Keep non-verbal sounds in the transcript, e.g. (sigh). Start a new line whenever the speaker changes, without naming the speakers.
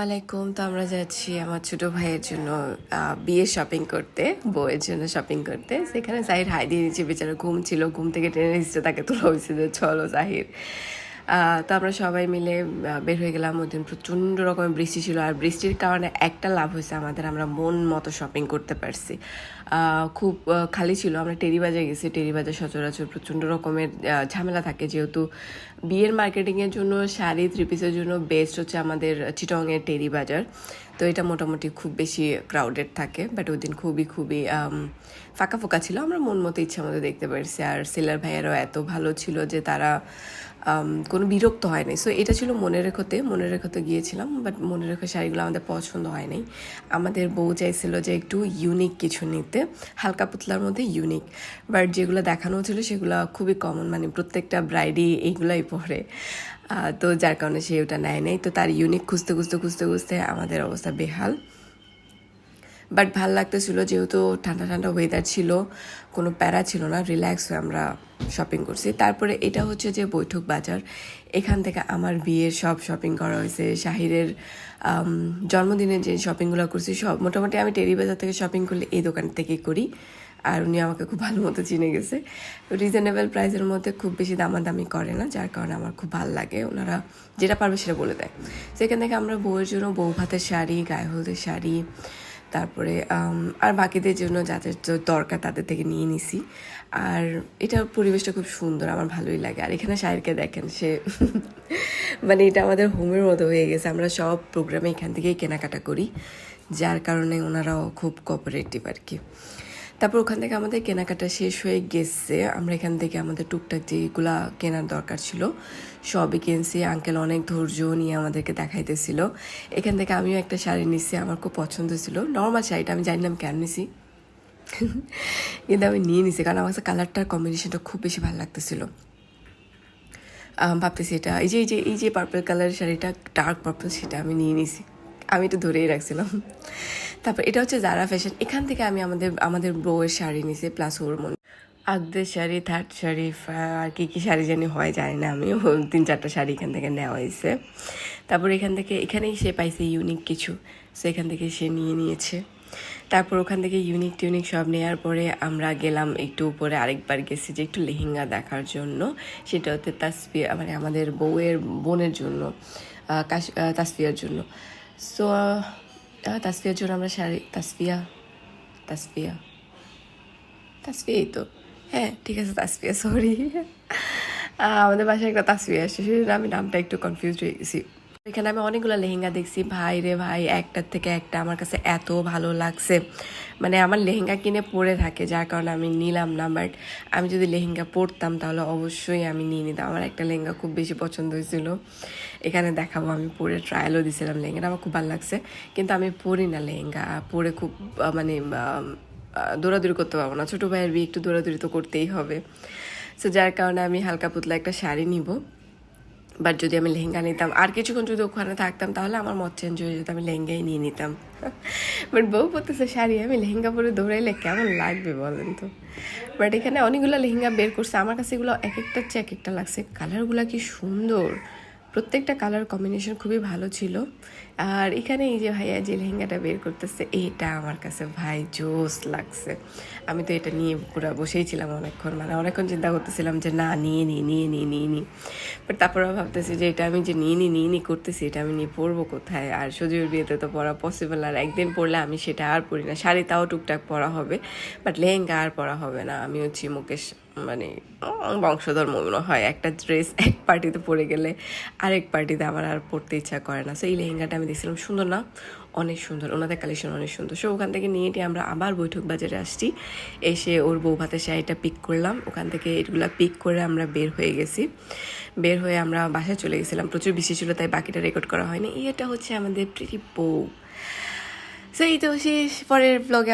আলাইকুম। তো আমরা যাচ্ছি আমার ছোট ভাইয়ের জন্য বিয়ে শপিং করতে বউয়ের জন্য শপিং করতে। সেখানে সাহির হাই দিয়ে নিচ্ছে বেচারা ঘুম ছিল ঘুম থেকে টেনে এসেছে তাকে তোলা হয়েছে যে চলো আহ, তো আমরা সবাই মিলে বের হয়ে গেলাম ওই দিন প্রচণ্ড রকমের বৃষ্টি ছিল। আর বৃষ্টির কারণে একটা লাভ হয়েছে, আমাদের আমরা মন মতো শপিং করতে পারছি। খুব খালি ছিল। আমরা টেরি বাজার গেছি। টেরি বাজার সচরাচর প্রচণ্ড রকমের ঝামেলা থাকে। যেহেতু বিয়ের মার্কেটিংয়ের জন্য শাড়ি থ্রি পিসের জন্য বেস্ট হচ্ছে আমাদের চিটংয়ের টেরিবাজার। তো এটা মোটামুটি খুব বেশি ক্রাউডেড থাকে। বাট ওই দিন খুবই খুবই ফাঁকা ফাঁকা ছিল। আমরা মন মতো ইচ্ছা মতো দেখতে পারছি। আর সেলার ভাইয়েরাও এত ভালো ছিল যে তারা কোনো বিরক্ত হয়নি। সো এটা ছিল মনে রেখোতে। মনে রেখোতে গিয়েছিলাম বাট মনে রেখো শাড়িগুলো আমাদের পছন্দ হয়নি। আমাদের বউ চাইছিল যে একটু ইউনিক কিছু নিতে, হালকা পুতলার মধ্যে ইউনিক বাট যেগুলো দেখানো ছিল সেগুলো খুবই কমন মানে প্রত্যেকটা ব্রাইডই এইগুলাই পরে। তো যার কারণে সে ওটা নেয় নাই। তো তার ইউনিক খুঁজতে খুঁজতে খুঁজতে খুঁজতে আমাদের অবস্থা বেহাল। বাট ভালো লাগতেছিল যেহেতু ঠান্ডা ঠান্ডা ওয়েদার ছিল, কোনো প্যারা ছিল না রিল্যাক্স হয়ে আমরা শপিং করছি। তারপরে এটা হচ্ছে যে বৈঠক বাজার, এখান থেকে আমার বিয়ের সব শপিং করা হয়েছে, শাহিরের জন্মদিনের যে শপিংগুলো করছি, সব মোটামুটি আমি টেরি বাজার থেকে শপিং করলে এই দোকান থেকেই করি। আর উনি আমাকে খুব ভালো মতো চিনে গেছে। রিজনেবল প্রাইসের মধ্যে খুব বেশি দামাদামি করে না, যার কারণে আমার খুব ভালো লাগে। ওনারা যেটা পারবে সেটা বলে দেয়। সেখান থেকে আমরা বউয়ের জন্য বউ ভাতের শাড়ি, গায়ে হলুদের শাড়ি তারপরে আর বাকিদের জন্য যাদের দরকার তাদের থেকে নিয়ে নিছি। আর এটা পরিবেশটা খুব সুন্দর, আমার ভালোই লাগে। আর এখানে শাহিরকে দেখেন, সে (laughs) মানে এটা আমাদের হোমের মতো হয়ে গেছে। আমরা সব প্রোগ্রামে এখান থেকেই কেনাকাটা করি, যার কারণে ওনারাও খুব কোঅপারেটিভ আর কি। তারপর ওখান থেকে আমাদের কেনাকাটা শেষ হয়ে গেছে। আমরা এখান থেকে আমাদের টুকটাক যেগুলা কেনার দরকার ছিল, সবই কিনছি। আঙ্কেল অনেক ধৈর্য নিয়ে আমাদেরকে দেখাইতেছিল। এখান থেকে আমিও একটা শাড়ি নিছি, আমার খুব পছন্দ ছিল। নর্মাল শাড়িটা আমি জানি না আমি কেন নিছি। কিন্তু আমি নিয়ে নিছি, কারণ আমার কাছে কালারটার কম্বিনেশনটা খুব বেশি ভালো লাগতেছিল। ভাবতেছি এটা, এই যে এই যে এই যে পার্পল কালারের শাড়িটা ডার্ক পার্পল সেটা আমি নিয়ে নিছি। আমি একটু ধরেই রাখছিলাম। তারপর এটা হচ্ছে জারা ফ্যাশন এখান থেকে আমি আমাদের আমাদের বউয়ের শাড়ি নিছি প্লাস ওর মন আগদের শাড়ি থার্ড শাড়ি আর কী কী শাড়ি জানি হয়, জানি না আমি। (laughs) তিন চারটা শাড়ি এখান থেকে নেওয়া হয়েছে। তারপর এখান থেকে, এখানেই সে পাইছে ইউনিক কিছু। সো এখান থেকে সে নিয়ে নিয়েছে। তারপর ওখান থেকে ইউনিক টিউনিক সব নেওয়ার পরে আমরা গেলাম একটু উপরে আরেকবার গেছি যে একটু লেহেঙ্গা দেখার জন্য। সেটা হচ্ছে তাসফিয়া মানে আমাদের বউয়ের বোনের জন্য কাশ- তাসফিয়ার জন্য। সো তাসফিয়ার জন্য আমরা শাড়ি তাসফিয়া তাসফিয়া। তাসফিয়াই তো। হ্যাঁ ঠিক আছে, তাসফিয়া সরি আমাদের বাসায় একটা তাসফিয়া আসছে। সেজন্য আমি নামটা একটু কনফিউজ হয়ে গেছি। এখানে আমি অনেকগুলো লেহেঙ্গা দেখছি। ভাই রে ভাই, একটার থেকে একটা আমার কাছে এত ভালো লাগছে। মানে আমার লেহেঙ্গা কিনে পরে থাকে, যার কারণে আমি নিলাম না বাট আমি যদি লেহেঙ্গা পরতাম তাহলে অবশ্যই আমি নিয়ে নিতাম। আমার একটা লেহেঙ্গা খুব বেশি পছন্দ হয়েছিল। এখানে দেখাবো, আমি পরে ট্রায়ালও দিয়েছিলাম লেহেঙ্গাটা, আমার খুব ভালো লাগছে। কিন্তু আমি পরি না লেহেঙ্গা পরে খুব মানে দৌড়াদৌড়ি করতে পারব না। ছোটো ভাইয়ের বিয়ে একটু দৌড়াদৌড়ি তো করতেই হবে। সো যার কারণে আমি হালকা পুতলা একটা শাড়ি নিব। বাট যদি আমি লেহেঙ্গা নিতাম, আর কিছুক্ষণ যদি ওখানে থাকতাম, তাহলে আমার মত চেঞ্জ হয়ে যেত, আমি লেহেঙ্গাই নিয়ে নিতাম। বাট বউ পড়তেছে শাড়ি, আমি লেহেঙ্গা পরে দৌড়াইলে কেমন লাগবে বলেন তো? বাট এখানে অনেকগুলো লেহেঙ্গা বের করছে, আমার কাছে এগুলো এক একটা চেয়ে এক একটা লাগছে। কালারগুলো কি সুন্দর। প্রত্যেকটা কালার কম্বিনেশন খুবই ভালো ছিল। আর এখানে এই যে ভাইয়া যে লেহেঙ্গাটা বের করতেছে, এটা আমার কাছে ভাই জোস লাগছে। আমি তো এটা নিয়ে পুরো বসেই ছিলাম অনেকক্ষণ মানে অনেকক্ষণ চিন্তা করতেছিলাম যে না, নিয়ে নিই নিয়ে নিই নিয়ে নিই বাট তারপরে ভাবতেছি যে এটা আমি যে নিয়ে নিই নিয়ে নিই করতেছি, এটা আমি নিয়ে পরবো কোথায়? আর সজীর বিয়েতে তো পরা পসিবল আর একদিন পরলে আমি সেটা আর পরি না। শাড়ি তাও টুকটাক পরা হবে বাট লেহেঙ্গা আর পরা হবে না। আমি হচ্ছি মুকেশ মানে বংশধর মনে হয়। একটা ড্রেস এক পার্টিতে পরে গেলে আরেক পার্টিতে আমার আর পরতে ইচ্ছা করে না। সো এই লেহেঙ্গাটা আমি দেখছিলাম সুন্দর না? অনেক সুন্দর। ওনাদের কালেকশন অনেক সুন্দর। সো ওখান থেকে নিয়ে নিয়ে আমরা আবার বৈঠক বাজারে আসছি। এসে ওর বউ ভাতের শাড়িটা পিক করলাম। ওখান থেকে এগুলা পিক করে আমরা বের হয়ে গেছি। বের হয়ে আমরা বাসায় চলে গেছিলাম। প্রচুর বেশি ছিল, তাই বাকিটা রেকর্ড করা হয়নি। এটা হচ্ছে আমাদের প্রিটি বউ। সো এই তো শেষ। পরের ব্লগে